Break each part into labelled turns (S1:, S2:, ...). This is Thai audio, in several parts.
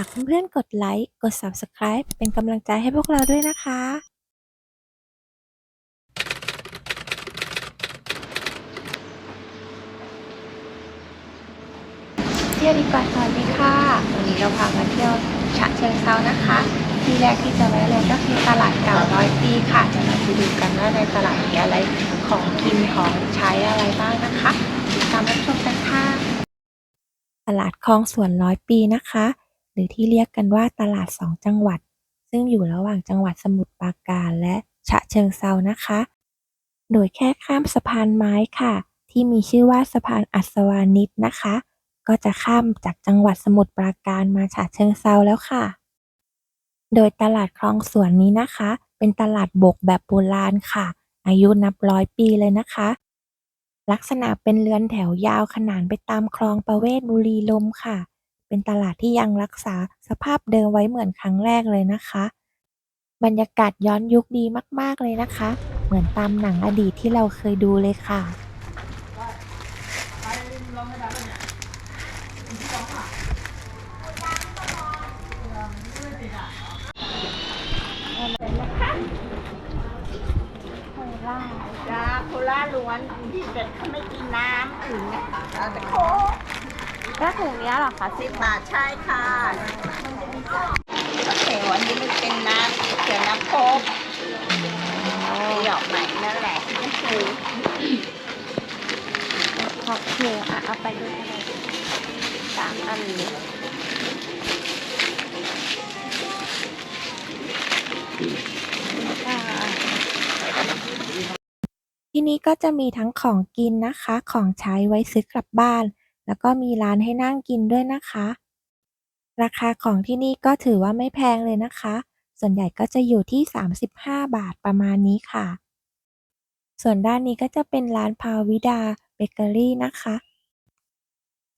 S1: ากเพื่อนๆกดไลค์ กด Subscribe เป็นกำลังใจให้พวกเราด้วยนะคะ
S2: เที่ยวดีกว่าสวัสดีค่ะ วันนี้เราพามาเที่ยวฉะเชิงเซานะคะ ที่แรกที่จะแวะเลยก็คือตลาดเก่าร้อยปีค่ะเดี๋ยวเราไปดูกันว่าในตลาดมีอะไรของกินของใช้อะไรบ้างนะคะติดตามรับชมกันค่ะ
S1: ตลาดคลองสวนร้อยปีนะคะห รือที่เรียกกันว่าตลาดสองจังหวัด ซึ่งอยู่ระหว่างจังหวัดสมุทรปราการและฉะเชิงเซานะคะ โดยแค่ข้ามสะพานไม้ค่ะ ที่มีชื่อว่าสะพานอัศวานิชนะคะ ก็จะข้ามจากจังหวัดสมุทรปราการมาฉะเชิงเซาแล้วค่ะ โดยตลาดคลองสวนนี้นะคะ เป็นตลาดบกแบบโบราณค่ะ อายุนับร้อยปีเลยนะคะ ลักษณะเป็นเรือนแถวยาวขนานไปตามคลองประเวศบุรีลมค่ะ เป็นตลาดที่ยังรักษาสภาพเดิมไว้เหมือนครั้งแรกเลยนะคะ บรรยากาศย้อนยุคดีมากๆเลยนะคะ เหมือนตามหนังอดีตที่เราเคยดูเลยค่ะ
S3: จ้าโคล่าล้วนที่เด็ดเขาไม่กินน้ำอื่นนะเอาแต่โค้ก
S2: แล้วถุงนี้เหรอคะ
S3: สิบบาทใช่ค่ะโอเควันนี้มันเป็นน้ำเขียวน้ำโค้กหยอกใหม่นั่นแหละก็คือ
S2: ขอบคุณอะเอาไปด้วยกันเลยสามอันนี้
S1: ที่นี่ก็จะมีทั้งของกินนะคะ ของใช้ไว้ซื้อกลับบ้าน แล้วก็มีร้านให้นั่งกินด้วยนะคะ ราคาของที่นี่ก็ถือว่าไม่แพงเลยนะคะ ส่วนใหญ่ก็จะอยู่ที่ 35 บาทประมาณนี้ค่ะ ส่วนด้านนี้ก็จะเป็นร้านพาวิดาเบเกอรี่นะคะ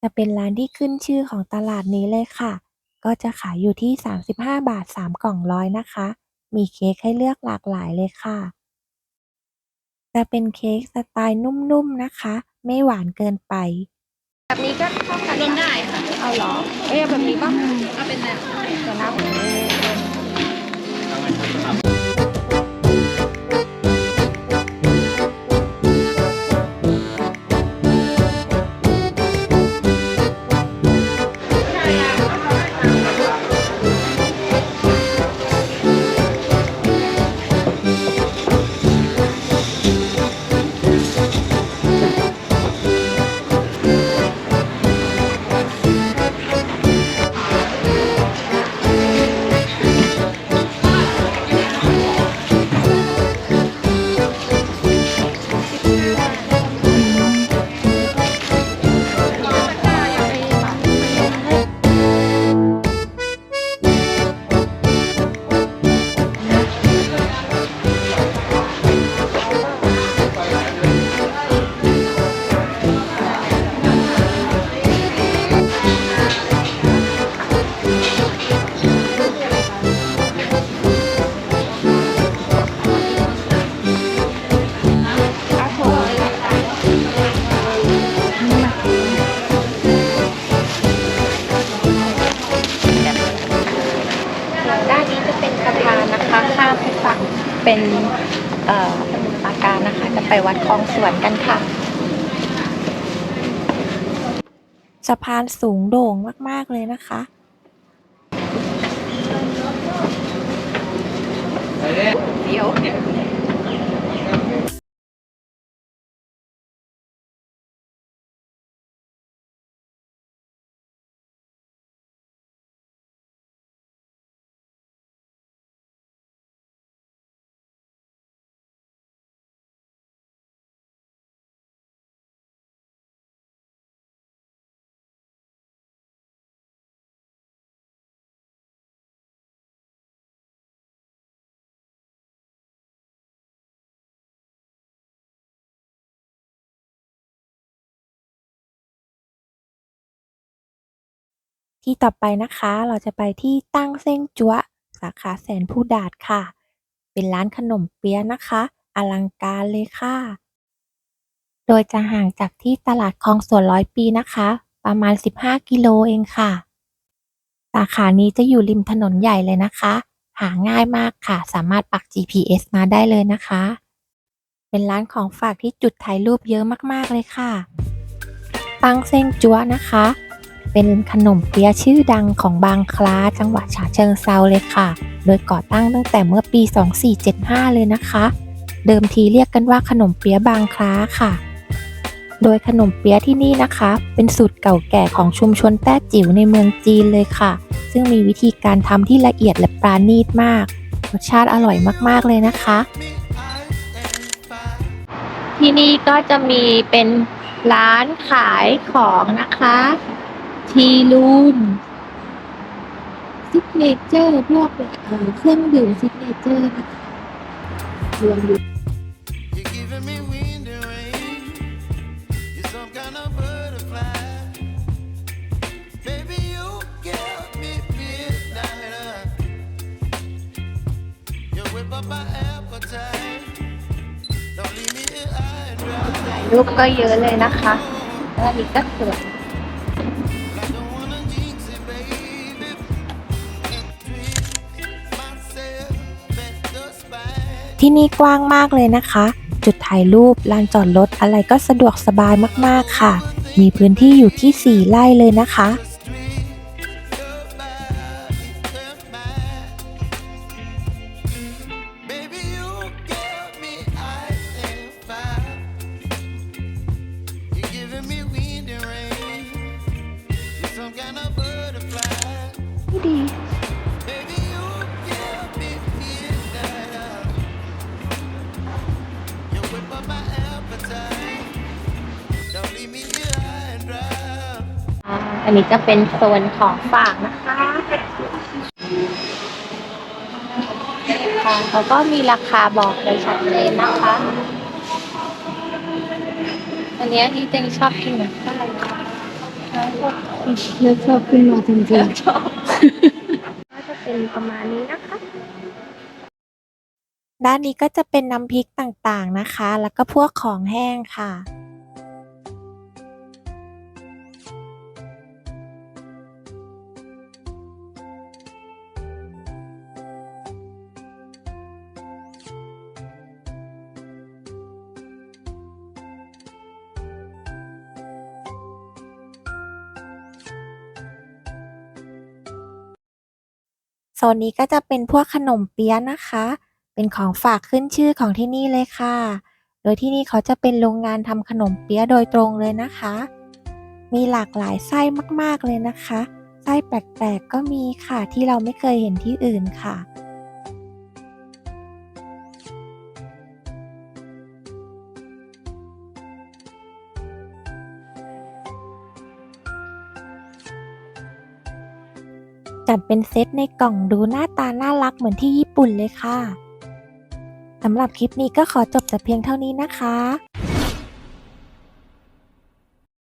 S1: จะเป็นร้านที่ขึ้นชื่อของตลาดนี้เลยค่ะ ก็จะขายอยู่ที่ 35 บาท 3 กล่องร้อยนะคะ มีเค้กให้เลือกหลากหลายเลยค่ะ จะเป็นเค้กสไตล์นุ่มๆนะคะ ไม่หวานเกินไป
S2: แบบนี้ก็เท่ากันรวมได้ค่ะ เอาเหรอ เอ๊ะแบบนี้ป่ะเอาเป็นแบบเดี๋ยวนะ ข้ามไปฝั่งเป็นเอ่อสมุทรปราการนะคะ จะไปวัดคลองสวนกันค่ะ
S1: สะพานสูงโด่งมาก ๆ เลยนะคะ ที่ต่อไปนะคะเราจะไปที่ตั้งเส้งจั๊วสาขาแสนผู้ดาดค่ะ เป็นร้านขนมเปี๊ยะนะคะ อลังการเลยค่ะ โดยจะห่างจากที่ตลาดคลองสวนร้อยปีนะคะ ประมาณ 15 กิโลเองค่ะ สาขานี้จะอยู่ริมถนนใหญ่เลยนะคะ หาง่ายมากค่ะ สามารถปัก GPS มาได้เลยนะคะ เป็นร้านของฝากที่จุดถ่ายรูปเยอะมากๆเลยค่ะปังเซ้งจั๊วนะคะ เป็นขนมเปี๊ยะชื่อดังของบางคล้าจังหวัดฉะเชิงเซาเลยค่ะ โดยก่อตั้งตั้งแต่เมื่อปี 2475 เลยนะคะ เดิมทีเรียกกันว่าขนมเปี๊ยะบางคล้าค่ะ โดยขนมเปี๊ยะที่นี่นะคะ เป็นสูตรเก่าแก่ของชุมชนแต้จิ๋วในเมืองจีนเลยค่ะ ซึ่งมีวิธีการทำที่ละเอียดและปราณีตมาก รสชาติอร่อยมากๆเลยนะคะ
S2: ที่นี่ก็จะมีเป็นร้านขายของนะคะ ทีลูนซิกเนเจอร์พวกเครื่องดื่มซิกเนเจอร์นะครวมอยู่า
S4: ย
S2: รูปก็เยอะเลยนะคะแล้วนี้ก็สวย
S1: ที่นี่กว้างมากเลยนะคะ จุดถ่ายรูปลานจอดรถอะไรก็สะดวกสบายมากๆค่ะ มีพื้นที่อยู่ที่ 4ไร่เลยนะคะ
S2: อ่าอันนี้จะเป็นโซนของฝากนะคะค่ะเขาก็มีราคาบอกโดยชัดเจนนะคะ อันเนี้ยที่เจงชอบกินเหมือนกัน
S5: เลือกชอบขึ้นมาจริง
S2: ชอบก็จะเป็นประมาณนี้นะคะ
S1: ด้านนี้ก็จะเป็นน้ำพริกต่างๆนะคะ แล้วก็พวกของแห้งค่ะ โซนนี้ก็จะเป็นพวกขนมเปี๊ยะนะคะ เป็นของฝากขึ้นชื่อของที่นี่เลยค่ะ โดยที่นี่เขาจะเป็นโรงงานทำขนมเปี๊ยะโดยตรงเลยนะคะ มีหลากหลายไส้มากๆเลยนะคะ ไส้แปลกๆก็มีค่ะที่เราไม่เคยเห็นที่อื่นค่ะ จัดเป็นเซตในกล่องดูหน้าตาน่ารักเหมือนที่ญี่ปุ่นเลยค่ะ สำหรับคลิปนี้ก็ขอจบแต่เพียงเท่านี้นะคะ